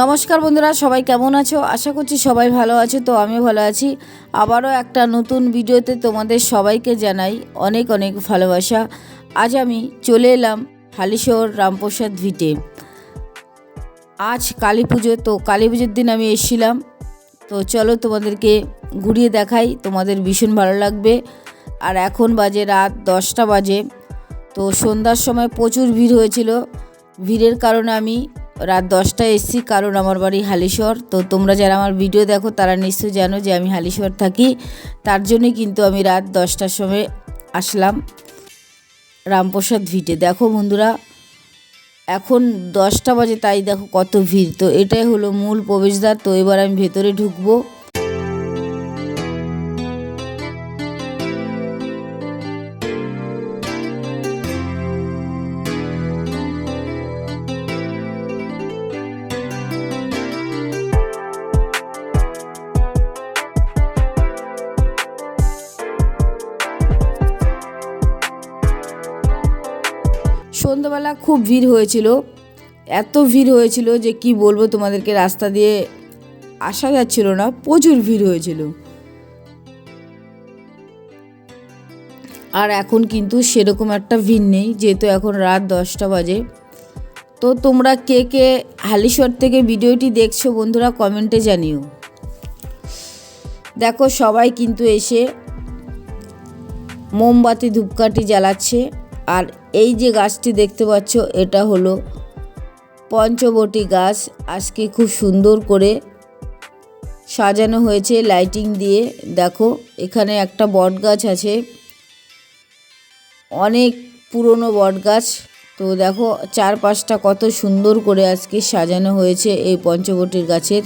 নমস্কার বন্ধুরা, সবাই কেমন আছো? আশা করছি সবাই ভালো আছো, তো আমি ভালো আছি। আবারও একটা নতুন ভিডিওতে তোমাদের সবাইকে জানাই অনেক অনেক ভালোবাসা। আজ আমি চলে এলাম হালিশহর রামপ্রসাদ ভিটে। আজ কালী পুজো, তো কালী পুজোর দিন আমি এসেছিলাম। তো চলো তোমাদেরকে ঘুরিয়ে দেখাই, তোমাদের ভীষণ ভালো লাগবে। আর এখন বাজে রাত দশটা বাজে। তো সন্ধ্যার সময় প্রচুর ভিড় হয়েছিল। ভিড়ের কারণে আমি রাত দশটায় এসেছি, কারণ আমার বাড়ি হালিশ্বর তো তোমরা যারা আমার ভিডিও দেখো, তারা নিশ্চয়ই জানো যে আমি হালিশ্বর থাকি। তার জন্যই কিন্তু আমি রাত দশটার সময় আসলাম রামপ্রসাদ ভিটে। দেখো বন্ধুরা, এখন দশটা বাজে, তাই দেখো কত ভিড়। তো এটাই হলো মূল প্রবেশদ্বার। তো এবার আমি ভেতরে ঢুকবো। সন্ধ্যাবেলা খুব ভিড় হয়েছিল। এত ভিড় হয়েছিল যে কি বলব তোমাদেরকে, রাস্তা দিয়ে আসা যাচ্ছিল না, প্রচুর ভিড় হয়েছিল। আর এখন কিন্তু সেরকম একটা ভিড় নেই, যেহেতু এখন রাত দশটা বাজে। তো তোমরা কে কে হালিশহর থেকে ভিডিওটি দেখছ বন্ধুরা, কমেন্টে জানিও। দেখো, সবাই কিন্তু এসে মোমবাতি ধূপকাঠি জ্বালাচ্ছে, আর এই যে গাছটি দেখতে পাচ্ছ, এটা হলো পঞ্চবটি গাছ। আজকে খুব সুন্দর করে সাজানো হয়েছে লাইটিং দিয়ে। দেখো, এখানে একটা বট গাছ আছে। অনেক পুরনো বট গাছ তো দেখো, চারপাশটা কত সুন্দর করে আজকে সাজানো হয়েছে এই পঞ্চবটির গাছের।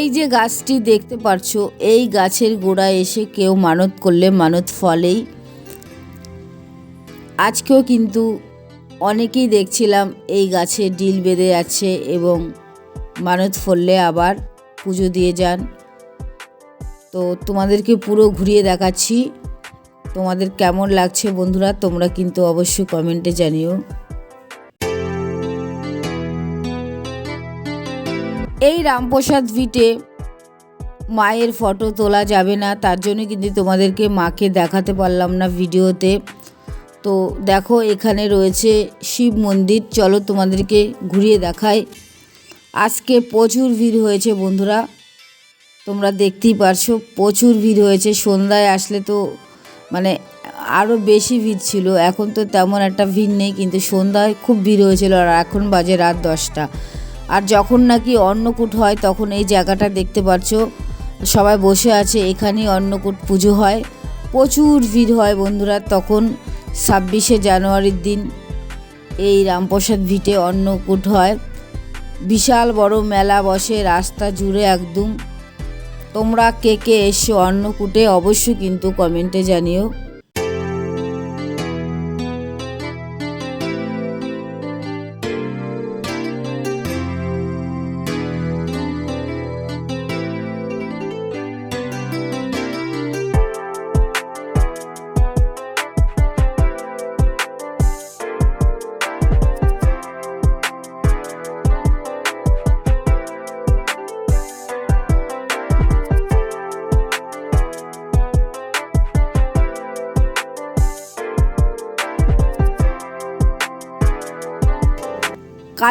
এই যে গাছটি দেখতে পারছ, এই গাছের গোড়ায় এসে কেউ মানত করলে মানত ফলেই। আজকেও কিন্তু অনেকেই দেখছিলাম এই গাছে ডিল বেঁধে আছে এবং মানত ফললে আবার পুজো দিয়ে যান। তো তোমাদেরকে পুরো ঘুরিয়ে দেখাচ্ছি, তোমাদের কেমন লাগছে বন্ধুরা তোমরা কিন্তু অবশ্যই কমেন্টে জানিও। এই রামপ্রসাদ ভিটে মায়ের ফটো তোলা যাবে না, তার জন্য কিন্তু তোমাদেরকে মাকে দেখাতে পারলাম না ভিডিওতে। তো দেখো, এখানে রয়েছে শিব মন্দির। চলো তোমাদেরকে ঘুরিয়ে দেখায় আজকে প্রচুর ভিড় হয়েছে বন্ধুরা। তোমরা দেখতেই পারছ, প্রচুর ভিড় হয়েছে। সন্ধ্যায় আসলে তো মানে আরও বেশি ভিড় ছিল। এখন তো তেমন একটা ভিড় নেই, কিন্তু সন্ধ্যায় খুব ভিড় হয়েছিল আর এখন বাজে রাত দশটা। আর যখন নাকি অন্নকূট হয়, তখন এই জায়গাটা দেখতে পাচ্ছ সবাই বসে আছে, এখানেই অন্নকূট পুজো হয়। প্রচুর ভিড় হয় বন্ধুরা, তখন ছাব্বিশে জানুয়ারির দিন এই রামপ্রসাদ ভিটে অন্নকূট হয়। বিশাল বড় মেলা বসে, রাস্তা জুড়ে একদম। তোমরা কে কে এসো অন্নকূটে, অবশ্যই কিন্তু কমেন্টে জানিও।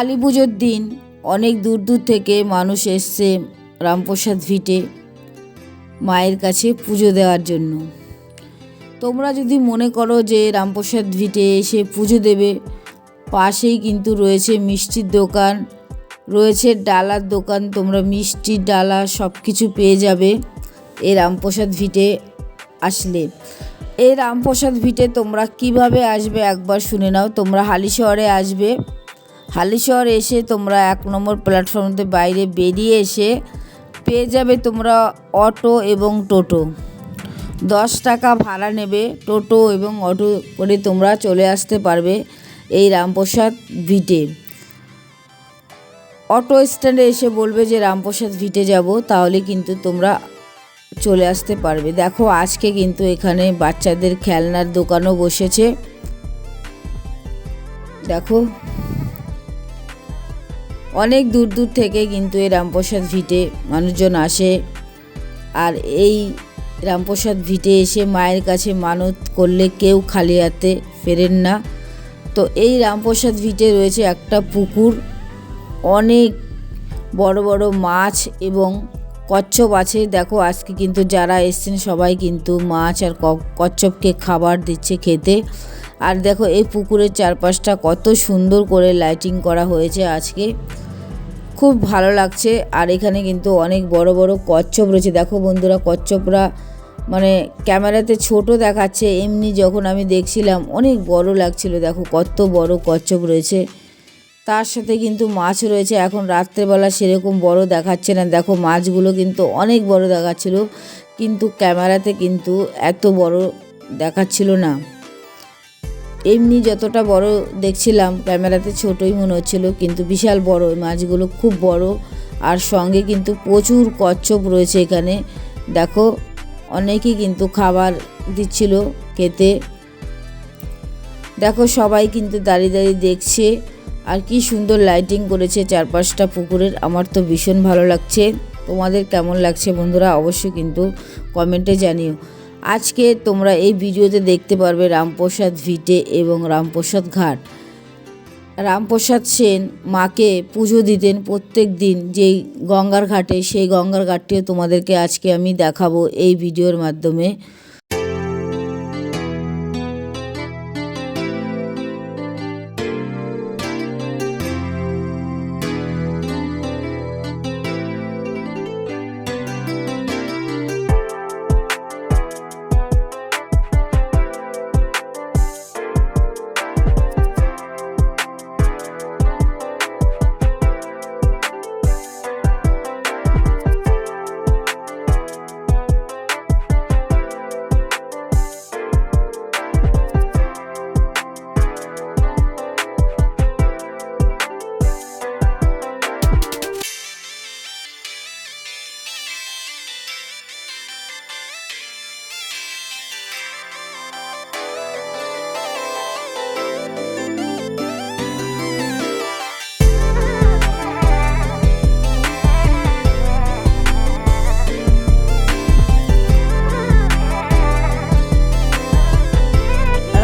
কালী পুজোর দিন অনেক দূর দূর থেকে মানুষ এসছে রামপ্রসাদ ভিটে মায়ের কাছে পুজো দেওয়ার জন্য। তোমরা যদি মনে করো যে রামপ্রসাদ ভিটে এসে পুজো দেবে, পাশেই কিন্তু রয়েছে মিষ্টির দোকান, রয়েছে ডালার দোকান, তোমরা মিষ্টি, ডালা সব কিছু পেয়ে যাবে এই রামপ্রসাদ ভিটে আসলে। এই রামপ্রসাদ ভিটে তোমরা কীভাবে আসবে একবার শুনে নাও, তোমরা হালিশহরে আসবে। হালিশহর এসে তোমরা এক নম্বর প্ল্যাটফর্মতে বাইরে বেরিয়ে এসে পেয়ে যাবে তোমরা অটো এবং টোটো। দশ টাকা ভাড়া নেবে টোটো এবং অটো করে তোমরা চলে আসতে পারবে এই রামপ্রসাদ ভিটে। অটো স্ট্যান্ডে এসে বলবে যে, রামপ্রসাদ ভিটে যাব, তাহলে কিন্তু তোমরা চলে আসতে পারবে। দেখো, আজকে কিন্তু এখানে বাচ্চাদের খেলনার দোকানও বসেছে। দেখো অনেক দূর দূর থেকে কিন্তু এই রামপ্রসাদ ভিটে মানুষজন আসে। আর এই রামপ্রসাদ ভিটে এসে মায়ের কাছে মানত করলে কেউ খালি হাতে ফেরেন না। তো এই রামপ্রসাদ ভিটে রয়েছে একটা পুকুর। অনেক বড় বড় মাছ এবং কচ্ছপ আছে। দেখো, আজকে কিন্তু যারা এসছেন সবাই কিন্তু মাছ আর কচ্ছপকে খাবার দিচ্ছে খেতে। আর দেখো এই পুকুরের চারপাশটা কত সুন্দর করে লাইটিং করা হয়েছে আজকে। খুব ভালো লাগছে আর এখানে কিন্তু অনেক বড় বড় কচ্ছপ রয়েছে। দেখো বন্ধুরা, কচ্ছপরা মানে ক্যামেরাতে ছোট দেখাচ্ছে, এমনি যখন আমি দেখছিলাম অনেক বড় লাগছিল। দেখো কত বড় কচ্ছপ রয়েছে। তার সাথে কিন্তু মাছ রয়েছে। এখন রাত্রেবেলা সেরকম বড় দেখাচ্ছে না। দেখো মাছগুলো কিন্তু অনেক বড় দেখাচ্ছিল, কিন্তু ক্যামেরাতে কিন্তু এত বড় দেখাচ্ছিল না। এমনি যতটা বড় দেখছিলাম, ক্যামেরাতে ছোটই মনে হচ্ছিল, কিন্তু বিশাল বড়। মাছগুলো খুব বড়, আর সঙ্গে কিন্তু প্রচুর কচ্ছপ রয়েছে এখানে। দেখো, অনেকেই কিন্তু খাবার দিচ্ছিল খেতে। দেখো, সবাই কিন্তু দাঁড়িয়ে দাঁড়িয়ে দেখছে, আর কি সুন্দর লাইটিং করেছে চারপাশটা পুকুরের। আমার তো ভীষণ ভালো লাগছে। তোমাদের কেমন লাগছে বন্ধুরা, অবশ্যই কিন্তু কমেন্টে জানিও। আজকে তোমরা এই ভিডিওতে দেখতে পারবে রামপ্রসাদ ভিটে এবং রামপ্রসাদ ঘাট। রামপ্রসাদ সেন মাকে পুজো দিতেন প্রত্যেক দিন যেই গঙ্গার ঘাটে, সেই গঙ্গার ঘাটটিও তোমাদেরকে আজকে আমি দেখাবো এই ভিডিওর মাধ্যমে।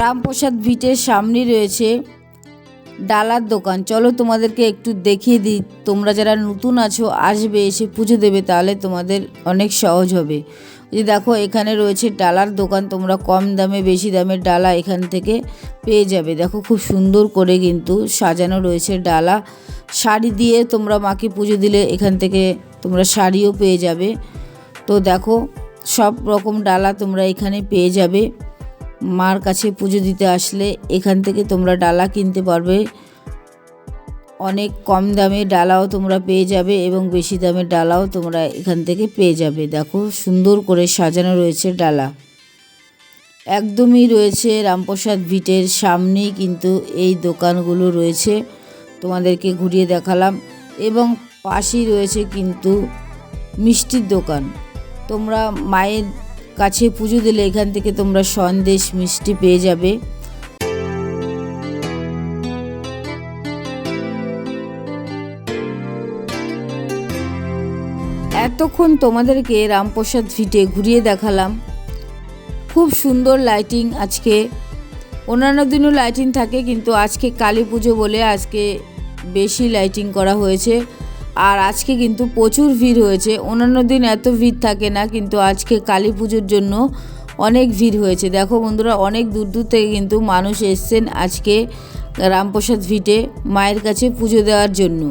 রামপ্রসাদ ভিটের সামনে রয়েছে ডালার দোকান। চলো তোমাদেরকে একটু দেখিয়ে দিই, তোমরা যারা নতুন আছো, আসবে, এসে পুজো দেবে, তাহলে তোমাদের অনেক সহজ হবে। যে দেখো, এখানে রয়েছে ডালার দোকান, তোমরা কম দামে, বেশি দামের ডালা এখান থেকে পেয়ে যাবে। দেখো, খুব সুন্দর করে কিন্তু সাজানো রয়েছে ডালা। শাড়ি দিয়ে তোমরা মাকে পুজো দিলে এখান থেকে তোমরা শাড়িও পেয়ে যাবে। তো দেখো, সব রকম ডালা তোমরা এখানে পেয়ে যাবে। মার কাছে পুজো দিতে আসলে এখান থেকে তোমরা ডালা কিনতে পারবে। অনেক কম দামে ডালাও তোমরা পেয়ে যাবে এবং বেশি দামের ডালাও তোমরা এখান থেকে পেয়ে যাবে। দেখো, সুন্দর করে সাজানো রয়েছে ডালা। একদমই রয়েছে রামপ্রসাদ ভিটের সামনেই কিন্তু এই দোকানগুলো রয়েছে। তোমাদেরকে ঘুরিয়ে দেখালাম এবং পাশেই রয়েছে কিন্তু মিষ্টির দোকান। তোমরা মায়ের কাছে পুজো দিলে এখান থেকে তোমরা সন্দেশ মিষ্টি পেয়ে যাবে। এতক্ষণ তোমাদেরকে রামপ্রসাদ ভিটে ঘুরিয়ে দেখালাম। খুব সুন্দর লাইটিং আজকে। অন্যান্য দিনও লাইটিং থাকে, কিন্তু আজকে কালী পুজো বলে আজকে বেশি লাইটিং করা হয়েছে। আর আজকে কিন্তু প্রচুর ভিড় হয়েছে। অন্যান্য দিন এত ভিড় থাকে না, কিন্তু আজকে কালী পুজোর জন্য অনেক ভিড় হয়েছে। দেখো বন্ধুরা, অনেক দূর দূর থেকে কিন্তু মানুষ এসছেন আজকে রামপ্রসাদ ভিটে মায়ের কাছে পুজো দেওয়ার জন্য।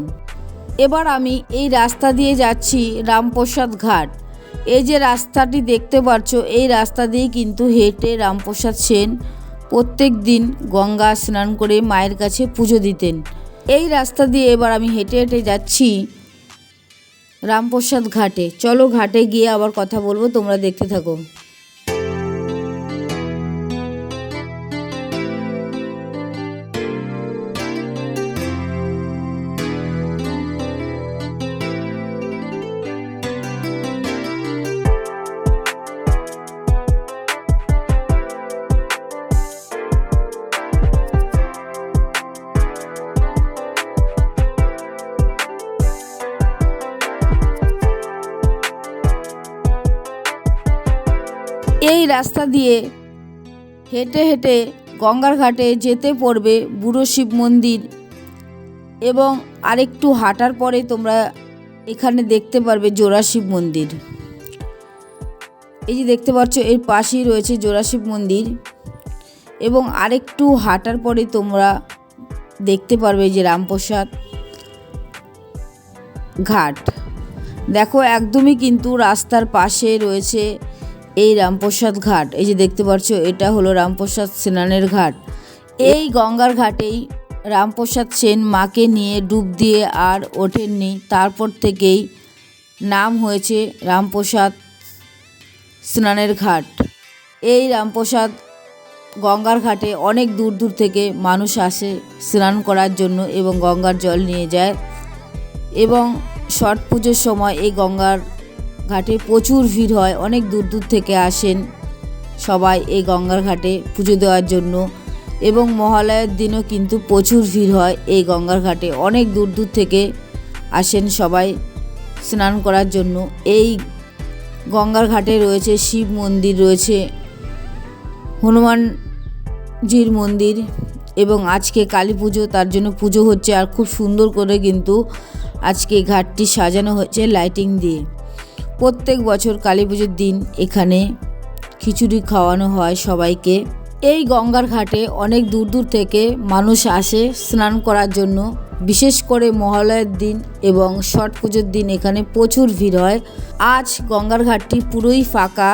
এবার আমি এই রাস্তা দিয়ে যাচ্ছি রামপ্রসাদ ঘাট। এই যে রাস্তাটি দেখতে পাচ্ছ, এই রাস্তা দিয়ে কিন্তু হেঁটে রামপ্রসাদ সেন প্রত্যেক দিন গঙ্গা স্নান করে মায়ের কাছে পুজো দিতেন। এই রাস্তা দিয়ে এবার আমি হেঁটে হেঁটে যাচ্ছি রামপ্রসাদ ঘাটে। চলো ঘাটে গিয়ে আবার কথা বলব তোমরা দেখতে থাকো। রাস্তা দিয়ে হেঁটে হেঁটে গঙ্গার ঘাটে যেতে পড়বে বুড়ো শিব মন্দির। এবং আরেকটু হাঁটার পরে তোমরা এখানে দেখতে পারবে জোড়া শিব মন্দির। এই যে দেখতে পাচ্ছ, এর পাশেই রয়েছে জোড়া শিব মন্দির। এবং আরেকটু হাঁটার পরে তোমরা দেখতে পারবে যে রামপ্রসাদ ঘাট। দেখো, একদমই কিন্তু রাস্তার পাশে রয়েছে এই রামপ্রসাদ ঘাট, এই যে দেখতে পাচ্ছ, এটা হলো রামপ্রসাদ স্নানের ঘাট। এই গঙ্গার ঘাটেই রামপ্রসাদ সেন মাকে নিয়ে ডুব দিয়ে আর ওঠেননি। তারপর থেকেই নাম হয়েছে রামপ্রসাদ স্নানের ঘাট। এই রামপ্রসাদ গঙ্গার ঘাটে অনেক দূর দূর থেকে মানুষ আসে স্নান করার জন্য এবং গঙ্গার জল নিয়ে যায়। এবং ছট পুজোর সময় এই গঙ্গার ঘাটে প্রচুর ভিড় হয়, অনেক দূর দূর থেকে আসেন সবাই এই গঙ্গার ঘাটে পুজো দেওয়ার জন্য এবং মহালয়ের দিনও কিন্তু প্রচুর ভিড় হয় এই গঙ্গার ঘাটে। অনেক দূর দূর থেকে আসেন সবাই স্নান করার জন্য। এই গঙ্গার ঘাটে রয়েছে শিব মন্দির, রয়েছে হনুমানজির মন্দির এবং আজকে কালী পুজো, তার জন্য পুজো হচ্ছে আর খুব সুন্দর করে কিন্তু আজকে ঘাটটি সাজানো হয়েছে লাইটিং দিয়ে। প্রত্যেক বছর কালী পুজোর দিন এখানে খিচুড়ি খাওয়ানো হয় সবাইকে। এই গঙ্গার ঘাটে অনেক দূর দূর থেকে মানুষ আসে স্নান করার জন্য। বিশেষ করে মহালয়ের দিন এবং ছট পুজোর দিন এখানে প্রচুর ভিড় হয়। আজ গঙ্গার ঘাটটি পুরোই ফাঁকা।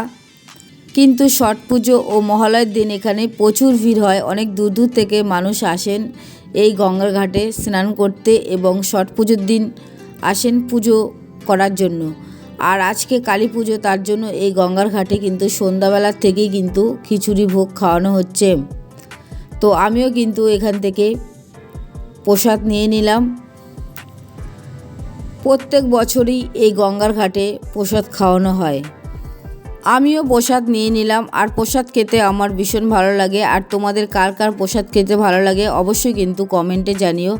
কিন্তু ছট পুজো ও মহালয়ের দিন এখানে প্রচুর ভিড় হয়। অনেক দূর দূর থেকে মানুষ আসেন এই গঙ্গার ঘাটে স্নান করতে এবং ছট পুজোর দিন আসেন পুজো করার জন্য। আর আজকে কালী পুজো, তার জন্য এই গঙ্গার ঘাটে কিন্তু সন্ধ্যাবেলার থেকেই কিন্তু খিচুড়ি ভোগ খাওয়ানো হচ্ছে। তো আমিও কিন্তু এখান থেকে প্রসাদ নিয়ে নিলাম। প্রত্যেক বছরই এই গঙ্গার ঘাটে প্রসাদ খাওয়ানো হয়। আমিও প্রসাদ নিয়ে নিলাম। আর প্রসাদ খেতে আমার ভীষণ ভালো লাগে। আর তোমাদের কার কার প্রসাদ খেতে ভালো লাগে অবশ্যই কিন্তু কমেন্টে জানিও।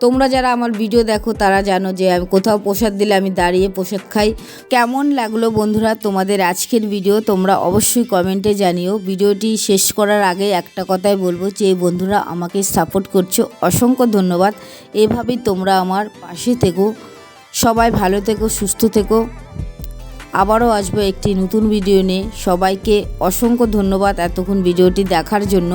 তোমরা যারা আমার ভিডিও দেখো, তারা জানো যে আমি কোথাও প্রসাদ দিলে আমি দাঁড়িয়ে প্রসাদ খাই। কেমন লাগল বন্ধুরা তোমাদের আজকের ভিডিও, তোমরা অবশ্যই কমেন্টে জানিও। ভিডিওটি শেষ করার আগে একটা কথাই বলব যে, বন্ধুরা আমাকে সাপোর্ট করছ অসংখ্য ধন্যবাদ। এভাবেই তোমরা আমার পাশে থেকো। সবাই ভালো থেকো, সুস্থ থেকো। আবারও আসব একটি নতুন ভিডিও নিয়ে। সবাইকে অসংখ্য ধন্যবাদ এতক্ষণ ভিডিওটি দেখার জন্য।